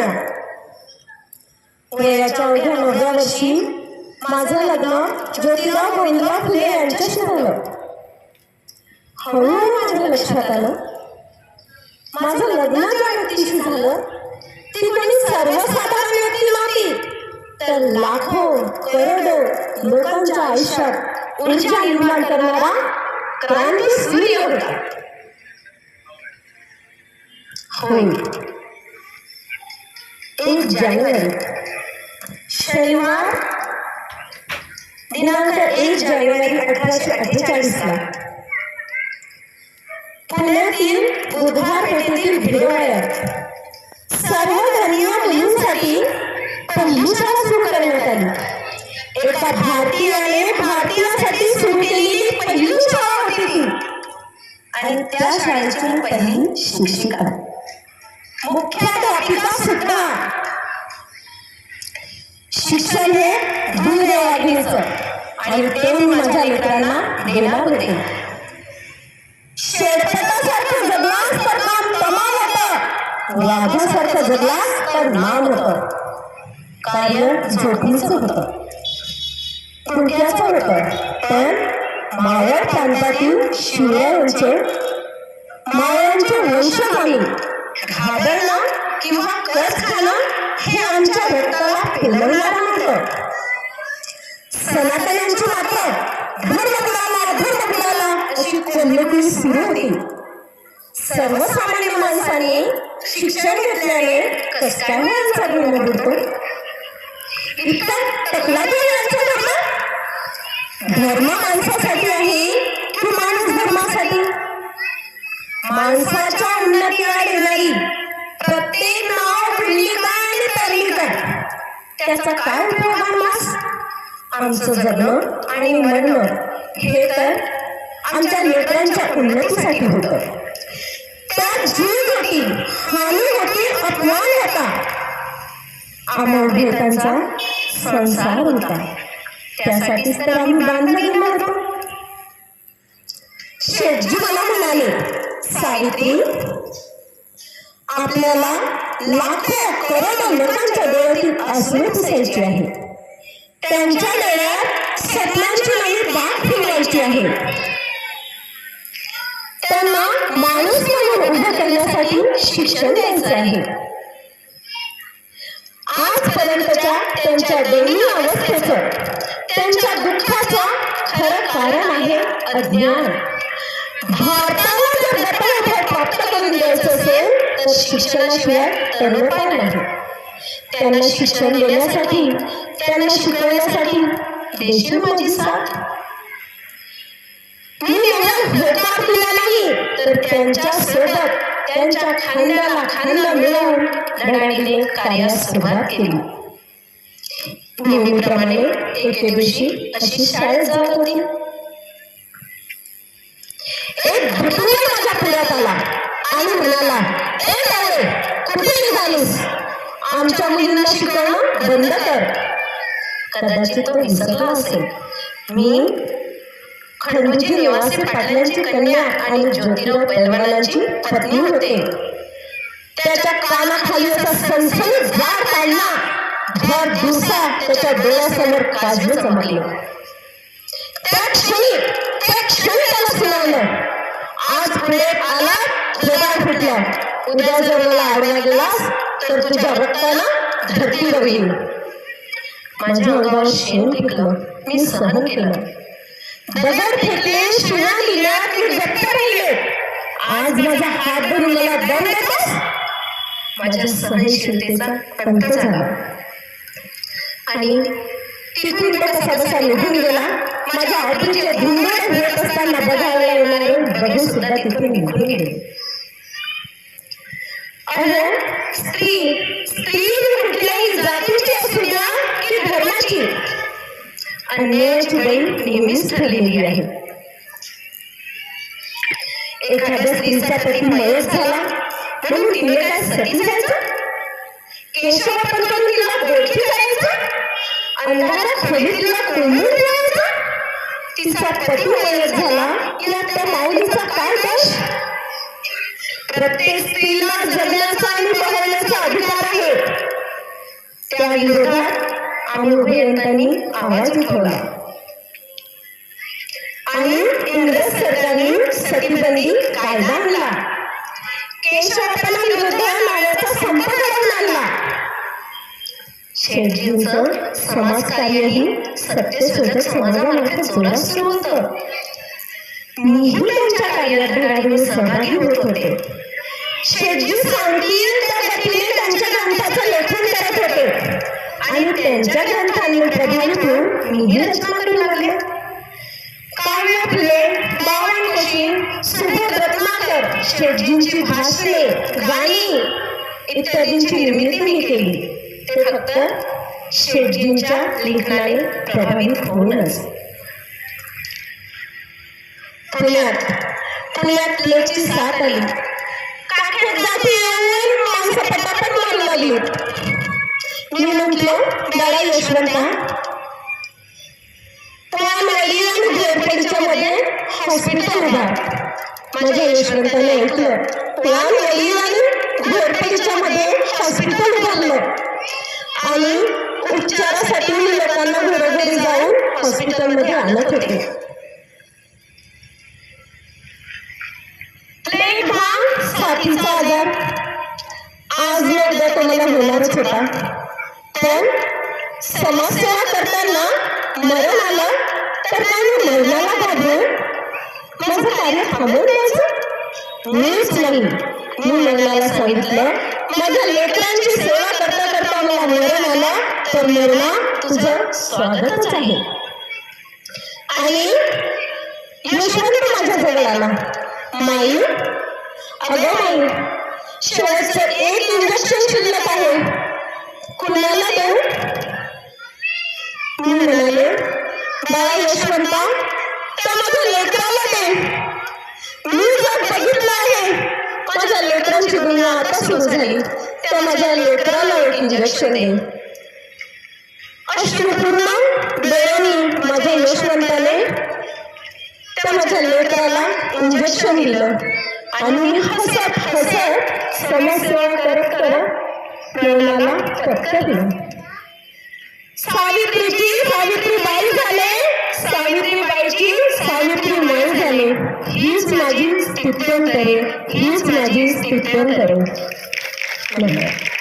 करण्यात वयाच्या अवघ्या नवव्या वर्षी माझं लग्न ज्योतिबा गोविंदराव फुले यांच्याशी झालं. हळूहळू माझ्या लक्षात आलं. माझं लग्न ज्या व्यक्तीशी झालं ती कोणी सर्वसाधारण व्यक्ती नव्हती. तर लाखो करोडो लोकांच्या आयुष्यात ऊर्जा निर्माण करणारा क्रांती सूर्य होता होय. एक जानेवारी. शनिवार दिनांक एक जानेवारी अठराशे अठ्ठेचाळीसला. पुण्यातील बुधवार पेठेतील भिडवाड्यात सर्व मुलींसाठी पहिली सुरू करण्यात आली. एका भारतीयाने भारतीयासाठी सुरू केलेली पहिली शाळा होती ती. आणि त्या शाळेची पहिली शिक्षिका. मुख्याध्यापिका सुद्धा शिक्षण हे दूध आहे. अग्नीचं आणि ते मी माझ्या लेकरांना देणार होते. शेतकऱ्यासारखं जगलास तर नाम कमाल होतं. वाघासारखं जगलास तर नाम होतं. कार्य झोपीचं होतं. पुढच्याचं होतं. पण मावळ प्रांतातील शिवरायांचे मावळ्यांचे वंश आम्ही घाबरणं किंवा कस खाणं हे आमच्या रक्ताला पेलवणारं नव्हतं सनातनांची मात्र धर्म बुडाला धर्म बुडाला अशी कोल्हापूर सुरू होती. सर्वसामान्य माणसाने शिक्षण घेतल्याने कस यांचा धर्म बुडतो इतका टकला यांचा धर्म धर्म माणसासाठी आहे की माणूस धर्मासाठी? माणसाच्या उन्नतीला येणारी प्रत्येक नाव पिंडिका आणि तर्लिका त्याचा काय उपयोग आम्हास आमचं जगणं आणि मरणं. हे तर आमच्या लेकरांच्या उन्नतीसाठी होतं. त्यात जीव होती हानी होती अपमान होता. अमोल भेटांचा संसार होता. त्यासाठीच तर आम्ही बांधलं गेलो होतो. शेठजी मला म्हणाले सावित्री आपल्याला लाखो करोडो लोकांच्या डोळ्यातील आसवे पुसायची आहे त्यांच्या डोळ्यात सत्यांची नवी बाग फिरवायची आहे. त्यांना माणूस म्हणून उभं करण्यासाठी शिक्षण द्यायचं आहे. आजपर्यंतच्या त्यांच्या दयनीय अवस्थेचं त्यांच्या दुःखाचं खरं कारण आहे अज्ञान. भारताला जर दत्तवैभव प्राप्त करून द्यायचं असेल तर शिक्षणाशिवाय तरुणपाय नाही. त्यांना शिक्षण देण्यासाठी त्यांना शिकवण्यासाठी देशील माझी साथ? मी एवढा होकार दिला नाही तर त्यांच्यासोबत त्यांच्या खांद्याला खांदा मिळवून लढाईने कार्यास सुरुवात केली. नेहमीप्रमाणे एके दिवशी अशी शाळेत जात होती. एक भुतुंड माझ्या पुढ्यात आला आणि म्हणाला ए कुठे निघालीस? आमच्या मुलींना शिकवणं बंद कर. कदाचित तो विसरला असेल. मी खंडूजी निवासी पाटलांची कन्या आणि ज्योतिराव पैलवानांची पत्नी होते. त्याच्या कानाखाली असा सनसनीत झाड काढला. भर दिवसा त्याच्या डोळ्यासमोर काजवे चमकले. त्या क्षणी त्या क्षणी त्याला सुनावलं. आज पुढे आला थोबाड फुटला उद्या जर मला आडवा गेलास तर तुझ्या रक्तानं धरती रवील माझ्या अंगावर शेण फेकलं मी सहन केलं. दगड फेकले शिव्या दिल्या की गप्प राहिले आज माझा हात धरून मला देतोस माझ्या सहनशीलतेचा अंत झाला. आणि तिथून तो कसा बसा निघून गेला. माझ्या आठवीचे धुंदळे होत असताना बघायला येणारे बघू सुद्धा तिथून निघून गेले. अहो स्त्री स्त्री कुठल्याही जातीची असू द्या की धर्माची अन्यायाची बैल नेहमीच ठरलेली आहे. एखाद्या स्त्रीचा पती मयच झाला म्हणून तिने काय सती जायचं? केशवापण करून तिला गोळखी करायचं अंधारात खोलीत तिला कोंडून ठेवायचं? तिचा पती मयच झाला तिला त्या माऊलीचा काय दोष? प्रत्येक स्त्रीला जगण्याचा आणि बहरण्याचा अधिकार आहे. त्या विरोधात आम्ही अभियंत्यांनी आवाज उठवला. आणि इंग्रज सरकारने सतीबंदी कायदा आणला. केशवापणा विरुद्ध नाण्याचा संप घडवून आणला. शेठजींचं समाजकार्यही सत्यशोधक समाजामार्फत जोरात सुरू होतं. मीही त्यांच्या कार्यात धडाडीने सहभागी होत होते. शेठजी सांगतील त्या गतीने त्यांच्या ग्रंथाचं लेखन करत होते. आणि त्यांच्या ग्रंथांनी प्रभावित होऊन मीही रचना करू लागले. काव्य फुले बावनकुशी सुबोध रत्नाकर शेठजींची भाषणे गाणी इत्यादींची निर्मिती मी केली. ते फक्त शेठजींच्या लेखनाने प्रभावित होऊनच. पुण्यात पुण्यात लेखची साथ आली. काखेत जाती येऊन माणसं पटापट मारू लागली. मी म्हटलो दादा यशवंता. आणि मध्ये हॉस्पिटल माझ्या यशवंताने ऐकलं. प्राणवायू आणि घोरपडीच्या मध्ये हॉस्पिटल उभारलं. आणि उपचारासाठी मी लोकांना घरोघरी जाऊन हॉस्पिटलमध्ये आणत होते. प्लेग हा साथीचा आजार. आज न उद्या तुम्हाला होणारच होता. पण समाजसेवा करताना मरण आलं तर काय मी मरणाला घाबरून माझं कार्य थांबवून द्यायचं मीच नाही. मी मरणाला सांगितलं माझ्या लेकरांची सेवा करता करता मला मरण आलं तर मरणा तुझं स्वागतच आहे. आणि यशवंत माझ्या जवळ आला. माई अगं माई शेवटचं एक इंजेक्शन शिल्लक आहे. कुणाला देऊ मी म्हणाले बाळा यशवंता त्या माझ्या लेकराला दे मी जर बघितलं आहे. माझ्या लेकरांची दुनिया आता सुरू झाली. त्या माझ्या लेकराला एक इंजेक्शन दे. अश्रुपूर्ण डोळ्यांनी माझ्या यशवंताने त्या माझ्या लेकराला इंजेक्शन दिलं. आणि हसत हसत समाजसेवा करत करत प्रेमाला पत्करलं सावित्रीची सावित्रीबाई झाले. सावित्रीबाईची सावित्री माई झाले. हीच माझी स्थित्यंतरे हीच माझी स्थित्यंतरे धन्यवाद